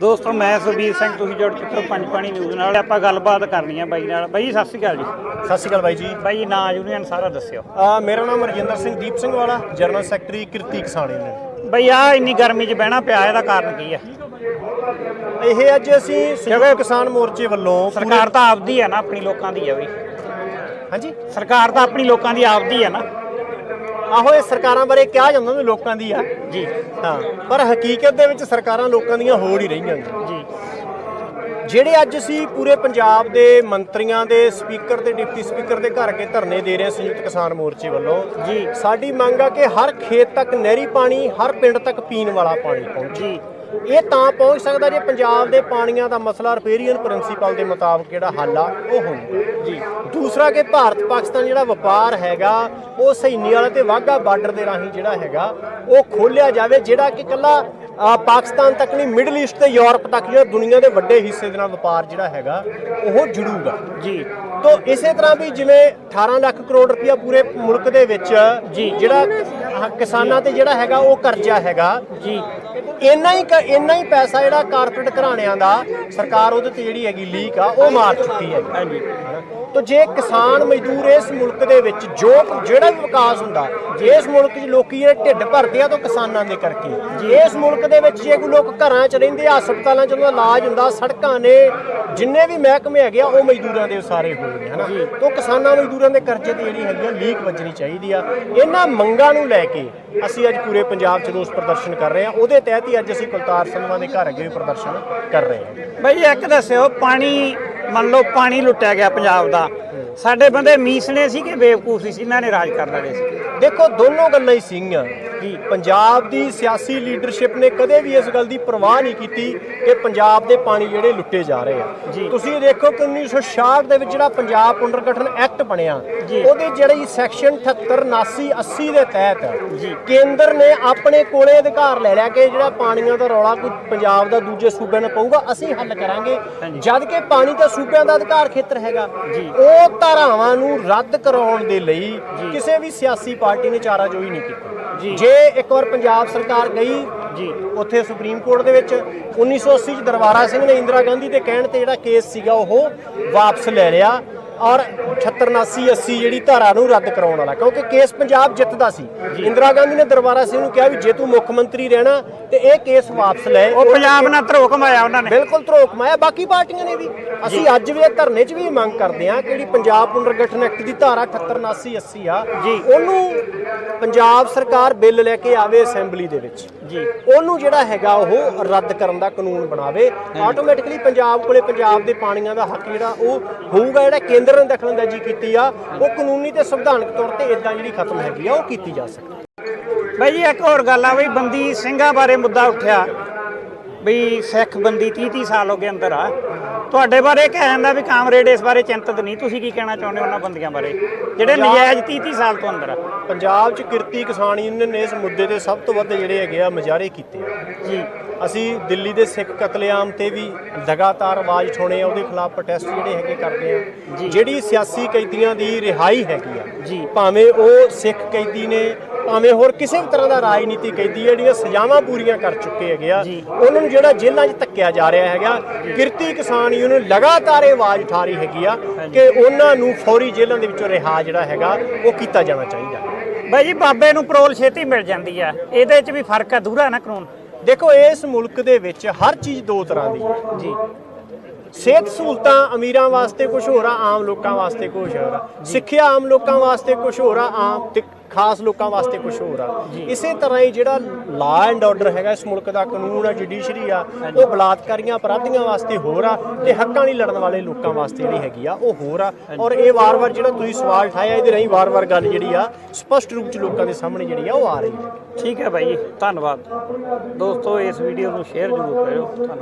ਦੋਸਤੋ ਮੈਂ ਸੁਬੀਰ ਸਿੰਘ ਤੁਸੀਂ ਜੁੜ ਚੁੱਕੇ ਹੋ ਪੰਜ ਪਾਣੀ ਨਿਊਜ਼ ਨਾਲ। ਆਪਾਂ ਗੱਲਬਾਤ ਕਰਨੀ ਹੈ ਬਾਈ ਨਾਲ। ਬਾਈ ਸਤਿ ਸ਼੍ਰੀ ਅਕਾਲ ਜੀ। ਸਤਿ ਸ਼੍ਰੀ ਅਕਾਲ ਬਾਈ ਜੀ। ਬਾਈ ਨਾਂ ਯੂਨੀਅਨ ਸਾਰਾ ਦੱਸਿਓ। ਆ ਮੇਰਾ ਨਾਮ ਰਜਿੰਦਰ ਸਿੰਘ ਦੀਪ ਸਿੰਘ ਵਾਲਾ general secretary Kirti Kisan union. ਬਈ ਆ ਇੰਨੀ ਗਰਮੀ 'ਚ ਬਹਿਣਾ ਪਿਆ ਇਹਦਾ ਕਾਰਨ ਕੀ ਹੈ ਇਹ ਅੱਜ ਅਸੀਂ ਸੰਯੁਕਤ ਕਿਸਾਨ ਮੋਰਚੇ ਵੱਲੋਂ ਸਰਕਾਰ ਤਾਂ ਆਪਦੀ ਹੈ ਨਾ ਆਪਣੀ ਲੋਕਾਂ ਦੀ ਹੈ ਬਈ। ਹਾਂਜੀ? ਸਰਕਾਰ ਤਾਂ ਆਪਣੀ ਲੋਕਾਂ ਦੀ ਆਪਦੀ ਹੈ ਨਾ। ਆਹੋ ਇਹ ਸਰਕਾਰਾਂ ਬਾਰੇ ਕਿਹਾ ਜਾਂਦਾ ਵੀ ਲੋਕਾਂ ਦੀ ਆ। ਜੀ। ਹਾਂ ਪਰ ਹਕੀਕਤ ਦੇ ਵਿੱਚ ਸਰਕਾਰਾਂ ਲੋਕਾਂ ਦੀਆਂ ਹੋ ਹੀ ਰਹੀਆਂ। ਨੇ ਜੀ। ਜਿਹੜੇ ਅੱਜ ਅਸੀਂ ਪੂਰੇ ਪੰਜਾਬ ਦੇ ਮੰਤਰੀਆਂ ਦੇ ਸਪੀਕਰ ਤੇ ਡਿਪਟੀ ਸਪੀਕਰ ਦੇ ਘਰ ਅੱਗੇ ਧਰਨੇ ਦੇ ਰਹੇ ਹਾਂ ਸੰਯੁਕਤ ਕਿਸਾਨ ਮੋਰਚੇ ਵੱਲੋਂ ਜੀ। ਸਾਡੀ ਮੰਗ ਆ ਕਿ ਹਰ ਖੇਤ ਤੱਕ ਨਹਿਰੀ ਪਾਣੀ ਹਰ ਪਿੰਡ ਤੱਕ ਪੀਣ ਵਾਲਾ ਪਾਣੀ ਪਹੁੰਚੇ। ਜੀ। ਇਹ ਤਾਂ ਪਹੁੰਚ ਸਕਦਾ ਜੇ ਪੰਜਾਬ ਦੇ ਪਾਣੀਆਂ ਦਾ ਮਸਲਾ ਰਿਪੇਰੀਅਨ ਪ੍ਰਿੰਸੀਪਲ ਦੇ ਮੁਤਾਬਕ ਜਿਹੜਾ ਹੱਲ ਆ ਉਹ ਹੋਊਗਾ ਜੀ। ਦੂਸਰਾ ਕਿ ਭਾਰਤ ਪਾਕਿਸਤਾਨ ਜਿਹੜਾ ਵਪਾਰ ਹੈਗਾ ਉਹ ਸੈਨੀ ਵਾਲਾ ਤੇ ਵਾਹਗਾ ਬਾਰਡਰ ਦੇ ਰਾਹੀਂ ਜਿਹੜਾ ਹੈਗਾ ਉਹ ਖੋਲਿਆ ਜਾਵੇ ਜਿਹੜਾ ਕਿ ਕੱਲਾ ਪਾਕਿਸਤਾਨ ਤੱਕ ਨਹੀਂ ਮਿਡਲ ਈਸਟ ਤੇ ਯੂਰਪ ਤੱਕ ਜਿਹੜਾ ਦੁਨੀਆ ਦੇ ਵੱਡੇ ਹਿੱਸੇ ਦੇ ਨਾਲ ਵਪਾਰ ਜਿਹੜਾ ਹੈਗਾ ਉਹ ਜੁੜੂਗਾ। ਜੀ। ਤੋ ਇਸੇ ਤਰ੍ਹਾਂ ਵੀ ਜਿਵੇਂ 18 ਲੱਖ ਕਰੋੜ ਰੁਪਇਆ ਪੂਰੇ ਮੁਲਕ ਦੇ ਵਿੱਚ ਜੀ। ਜਿਹੜਾ ਕਿਸਾਨਾਂ ਤੇ ਜਿਹੜਾ ਹੈਗਾ ਉਹ ਕਰਜ਼ਾ ਹੈਗਾ। ਜੀ। ਇੰਨਾ ਹੀ ਇੰਨਾ ਹੀ ਪੈਸਾ ਜਿਹੜਾ ਕਾਰਪੋਰੇਟ ਘਰਾਣਿਆਂ ਦਾ ਸਰਕਾਰ ਉਹਦੇ ਤੇ ਜਿਹੜੀ ਹੈਗੀ ਲੀਕ ਆ ਉਹ ਮਾਰ ਚੁੱਕੀ ਹੈ। ਹਾਂਜੀ। ਤੋ ਜੇ ਕਿਸਾਨ ਮਜ਼ਦੂਰ ਇਸ ਮੁਲਕ ਦੇ ਵਿੱਚ ਜੋ ਜਿਹੜਾ ਵੀ ਵਿਕਾਸ ਹੁੰਦਾ ਜੇ। ਇਸ ਮੁਲਕ 'ਚ ਲੋਕੀ ਇਹ ਢਿੱਡ ਭਰਦੇ ਆ ਤਾਂ ਕਿਸਾਨਾਂ ਦੇ ਕਰਕੇ। ਇਸ ਮੁਲਕ ਦੇ ਵਿੱਚ ਜੇ ਕੋਈ ਲੋਕ ਘਰਾਂ 'ਚ ਰਹਿੰਦੇ ਆ ਹਸਪਤਾਲਾਂ 'ਚ ਉਹਨਾਂ ਦਾ ਇਲਾਜ ਹੁੰਦਾ ਸੜਕਾਂ ਨੇ ਜਿੰਨੇ ਵੀ ਮਹਿਕਮੇ ਹੈਗੇ ਆ ਉਹ ਮਜ਼ਦੂਰਾਂ ਦੇ ਸਾਰੇ ਹੋਏ ਨੇ ਹਨਾ? ਤੋਂ ਕਿਸਾਨਾਂ ਮਜ਼ਦੂਰਾਂ ਦੇ ਕਰਜ਼ੇ ਤੇ ਜਿਹੜੀ ਹੈਗੀ ਆ ਲੀਕ ਵੱਜਣੀ ਚਾਹੀਦੀ ਆ। ਇਹਨਾਂ ਮੰਗਾਂ ਨੂੰ ਲੈ ਕੇ ਅਸੀਂ ਅੱਜ ਪੂਰੇ ਪੰਜਾਬ 'ਚ ਰੋਸ ਪ੍ਰਦਰਸ਼ਨ ਕਰ ਰਹੇ ਹਾਂ ਉਹਦੇ ਤਹਿਤ ਹੀ ਅੱਜ ਅਸੀਂ ਕੁਲਤਾਰ ਸੰਧਵਾ ਦੇ ਘਰ ਅੱਗੇ ਵੀ ਪ੍ਰਦਰਸ਼ਨ ਕਰ ਰਹੇ ਹਾਂ। ਬਾਈ ਇੱਕ ਦੱਸਿਓ ਪਾਣੀ ਮੰਨ ਲਓ ਪਾਣੀ ਲੁੱਟਿਆ ਗਿਆ ਪੰਜਾਬ ਦਾ। ਸਾਡੇ ਬੰਦੇ ਮੀਸਣੇ ਸੀ ਕਿ ਬੇਵਕੂਫ ਸੀ? ਇਹਨਾਂ ਨੇ ਰਾਜ ਕਰ ਲੈਣੇ ਸੀ। ਦੇਖੋ ਦੋਨੋਂ ਗੱਲਾਂ ਹੀ ਸੀਗੀਆਂ। ਜੀ। ਪੰਜਾਬ ਦੀ ਸਿਆਸੀ ਲੀਡਰਸ਼ਿਪ ਨੇ ਕਦੇ ਵੀ ਇਸ ਗੱਲ ਦੀ ਪਰਵਾਹ ਨਹੀਂ ਕੀਤੀ ਕਿ ਪੰਜਾਬ ਦੇ ਪਾਣੀ ਜਿਹੜੇ ਲੁੱਟੇ ਜਾ ਰਹੇ ਆ। ਤੁਸੀਂ ਦੇਖੋ ਕਿ 1966 ਦੇ ਵਿੱਚ ਜਿਹੜਾ ਪੰਜਾਬ ਪੁਨਰਗਠਨ ਐਕਟ ਬਣਿਆ। ਉਹਦੇ ਜਿਹੜੀ ਸੈਕਸ਼ਨ 78 79 80 ਦੇ ਤਹਿਤ। ਕੇਂਦਰ ਨੇ ਆਪਣੇ ਕੋਲੇ ਅਧਿਕਾਰ ਲੈ ਲਿਆ ਕਿ ਜਿਹੜਾ ਪਾਣੀਆਂ ਦਾ ਰੌਲਾ ਕੋਈ ਪੰਜਾਬ ਦਾ ਦੂਜੇ ਸੂਬਿਆਂ ਨੂੰ ਪਊਗਾ ਅਸੀਂ ਹੱਲ ਕਰਾਂਗੇ। ਜਦ ਕਿ ਪਾਣੀ ਤਾਂ ਸੂਬਿਆਂ ਦਾ ਅਧਿਕਾਰ ਖੇਤਰ ਹੈਗਾ। ਉਹ ਧਾਰਾਵਾਂ ਨੂੰ ਰੱਦ ਕਰਾਉਣ ਦੇ ਲਈ ਕਿਸੇ ਵੀ ਸਿਆਸੀ ਪਾਰਟੀ ਨੇ ਚਾਰਾਜੋਈ ਨਹੀਂ ਕੀਤੀ ਜੀ। ਜੇ ਇੱਕ ਵਾਰ ਪੰਜਾਬ ਸਰਕਾਰ ਗਈ ਜੀ ਉੱਥੇ ਸੁਪਰੀਮ ਕੋਰਟ ਦੇ ਵਿੱਚ 1980 ਚ ਦਰਬਾਰਾ ਸਿੰਘ ਨੇ ਇੰਦਰਾ ਗਾਂਧੀ ਦੇ ਕਹਿਣ ਤੇ ਜਿਹੜਾ ਕੇਸ ਸੀਗਾ ਉਹ ਵਾਪਸ ਲੈ ਲਿਆ ਔਰ 76 80 ਜਿਹੜੀ ਧਾਰਾ ਨੂੰ ਰੱਦ ਕਰਾਉਣ ਵਾਲਾ ਕਿਉਂਕਿ ਕੇਸ ਪੰਜਾਬ ਜਿੱਤਦਾ ਸੀ। ਇੰਦਰਾ ਗਾਂਧੀ ਨੇ ਦਰਬਾਰਾ ਸਿੰਘ ਨੂੰ ਕਿਹਾ ਵੀ ਜੇ ਤੂੰ ਮੁੱਖ ਮੰਤਰੀ ਰਹਿਣਾ ਤੇ ਇਹ ਕੇਸ ਵਾਪਸ ਲੈ। ਉਹ ਪੰਜਾਬ ਨਾਲ ਧਰੋ ਕਮਾਇਆ ਉਹਨਾਂ ਨੇ। ਬਿਲਕੁਲ ਧਰੋਕ ਮਾਇਆ ਬਾਕੀ ਪਾਰਟੀਆਂ ਨੇ ਵੀ। ਅਸੀਂ ਅੱਜ ਵੀ ਇਹ ਧਰਨੇ 'ਚ ਵੀ ਮੰਗ ਕਰਦੇ ਹਾਂ ਕਿ ਜਿਹੜੀ ਪੰਜਾਬ ਪੁਨਰਗਠਨ ਐਕਟ ਦੀ ਧਾਰਾ 78 79 80 ਆ ਜੀ। ਉਹਨੂੰ ਪੰਜਾਬ ਸਰਕਾਰ ਬਿੱਲ ਲੈ ਕੇ ਆਵੇ ਅਸੈਂਬਲੀ ਦੇ ਵਿੱਚ। ਉਹਨੂੰ ਜਿਹੜਾ ਹੈਗਾ ਉਹ ਰੱਦ ਕਰਨ ਦਾ ਕਾਨੂੰਨ ਬਣਾਵੇ। ਆਟੋਮੈਟਿਕਲੀ ਪੰਜਾਬ ਕੋਲੇ ਪੰਜਾਬ ਦੇ ਪਾਣੀਆਂ ਦਾ ਹੱਕ ਜਿਹੜਾ ਉਹ ਹੋਊਗਾ ਜਿਹੜਾ ਕੇਂਦਰ ਨੇ ਦਖਲਅੰਦਾਜ਼ੀ ਕੀਤੀ ਆ ਉਹ ਕਾਨੂੰਨੀ ਤੇ ਸੰਵਿਧਾਨਕ ਤੌਰ ਤੇ ਇਦਾਂ ਜਿਹੜੀ ਖਤਮ ਹੈਗੀ ਆ ਉਹ ਕੀਤੀ ਜਾ ਸਕਦੀ। ਬਾਈ ਜੀ ਇੱਕ ਹੋਰ ਗੱਲ ਆ ਬਈ ਬੰਦੀ ਸਿੰਘਾਂ ਬਾਰੇ ਮੁੱਦਾ ਉੱਠਿਆ। ਵੀ ਸਿੱਖ ਬੰਦੀ 30 30 ਸਾਲ ਹੋ ਗਏ ਅੰਦਰ ਆ। ਤੁਹਾਡੇ ਬਾਰੇ ਕਹਿ ਜਾਂਦਾ ਵੀ ਕਾਮਰੇਡ ਇਸ ਬਾਰੇ ਚਿੰਤਤ ਨਹੀਂ। ਤੁਸੀਂ ਕੀ ਕਹਿਣਾ ਚਾਹੁੰਦੇ ਹੋ ਉਹਨਾਂ ਬੰਦੀਆਂ ਬਾਰੇ? ਜਿਹੜੇ ਨਜਾਇਜ਼ 30 30 ਸਾਲ ਤੋਂ ਅੰਦਰ ਆ। ਪੰਜਾਬ 'ਚ ਕਿਰਤੀ ਕਿਸਾਨ ਯੂਨੀਅਨ ਨੇ ਇਸ ਮੁੱਦੇ ਤੇ ਸਭ ਤੋਂ ਵੱਧ ਜਿਹੜੇ ਹੈਗੇ ਆ ਮੁਜ਼ਾਹਰੇ ਕੀਤੇ। ਆ ਜੀ। ਅਸੀਂ ਦਿੱਲੀ ਦੇ ਸਿੱਖ ਕਤਲੇਆਮ ਤੇ ਵੀ ਲਗਾਤਾਰ ਆਵਾਜ਼ ਉਠਾਉਣੇ ਆ ਉਹਦੇ ਖਿਲਾਫ ਪ੍ਰੋਟੈਸਟ ਜਿਹੜੇ ਹੈਗੇ ਕਰਦੇ ਆ। ਜਿਹੜੀ ਸਿਆਸੀ ਕੈਦੀਆਂ ਦੀ ਰਿਹਾਈ ਹੈਗੀ ਆ ਜੀ। ਭਾਵੇਂ ਉਹ ਸਿੱਖ ਕੈਦੀ ਨੇ ਭਾਵੇਂ ਹੋਰ ਕਿਸੇ ਵੀ ਤਰ੍ਹਾਂ ਦਾ ਰਾਜਨੀਤੀ ਕੈਦੀ ਜਿਹੜੀਆਂ ਸਜ਼ਾਵਾਂ ਪੂਰੀਆਂ ਕਰ ਚੁੱਕੇ ਹੈਗੇ ਆ। ਉਹਨਾਂ ਨੂੰ ਜਿਹੜਾ ਜੇਲ੍ਹਾਂ 'ਚ ਧੱਕਿਆ ਜਾ ਰਿਹਾ ਹੈਗਾ ਕਿਰਤੀ ਕਿਸਾਨ ਯੂਨੀਅਨ ਲਗਾਤਾਰ ਇਹ ਆਵਾਜ਼ ਉਠਾ ਰਹੀ ਹੈਗੀ ਆ ਕਿ ਉਹਨਾਂ ਨੂੰ ਫੌਰੀ ਜੇਲ੍ਹਾਂ ਦੇ ਵਿੱਚੋਂ ਰਿਹਾ ਜਿਹੜਾ ਹੈਗਾ ਉਹ ਕੀਤਾ ਜਾਣਾ ਚਾਹੀਦਾ। ਬਾਈ ਜੀ ਬਾਬੇ ਨੂੰ ਪਰੋਲ ਛੇਤੀ ਮਿਲ ਜਾਂਦੀ ਆ। ਇਹਦੇ 'ਚ ਵੀ ਫ਼ਰਕ ਆ ਦੂਰਾ ਨਾ ਕਾਨੂੰਨ। ਦੇਖੋ ਇਸ ਮੁਲਕ ਦੇ ਵਿੱਚ ਹਰ ਚੀਜ਼ ਦੋ ਤਰ੍ਹਾਂ ਦੀ ਹੈ। ਜੀ। ਸਿਹਤ ਸਹੂਲਤਾਂ ਅਮੀਰਾਂ ਵਾਸਤੇ ਕੁਝ ਹੋਰ ਆ ਆਮ ਲੋਕਾਂ ਵਾਸਤੇ ਕੁਝ ਹੋਰ ਆ। ਸਿੱਖਿਆ ਆਮ ਲੋਕਾਂ ਵਾਸਤੇ ਕੁਝ ਹੋਰ ਆ ਆਮ ਤੇ ਖਾਸ ਲੋਕਾਂ ਵਾਸਤੇ ਕੁਝ ਹੋਰ ਆ। ਇਸੇ ਤਰ੍ਹਾਂ ਹੀ ਜਿਹੜਾ ਲਾ ਐਂਡ ਆਰਡਰ ਹੈਗਾ ਇਸ ਮੁਲਕ ਦਾ ਕਾਨੂੰਨ ਆ ਜੁਡੀਸ਼ਰੀ ਆ ਉਹ ਬਲਾਤਕਾਰੀਆਂ ਅਪਰਾਧੀਆਂ ਵਾਸਤੇ ਹੋਰ ਆ ਤੇ ਹੱਕਾਂ ਲਈ ਲੜਨ ਵਾਲੇ ਲੋਕਾਂ ਵਾਸਤੇ ਜਿਹੜੀ ਹੈਗੀ ਆ ਉਹ ਹੋਰ ਆ। ਔਰ ਇਹ ਵਾਰ-ਵਾਰ ਜਿਹੜਾ ਤੁਸੀਂ ਸਵਾਲ ਉਠਾਇਆ ਇਹਦੇ ਰਾਹੀਂ ਵਾਰ-ਵਾਰ ਗੱਲ ਜਿਹੜੀ ਆ ਸਪਸ਼ਟ ਰੂਪ ਚ ਲੋਕਾਂ ਦੇ ਸਾਹਮਣੇ ਜਿਹੜੀ ਆ ਉਹ ਆ ਰਹੀ ਹੈ। ਠੀਕ ਹੈ ਜੀ ਧੰਨਵਾਦ। ਦੋਸਤੋ ਇਸ ਵੀਡੀਓ ਨੂੰ ਸ਼ੇਅਰ ਜ਼ਰੂਰ ਕਰਿਓ। ਧੰਨਵਾਦ।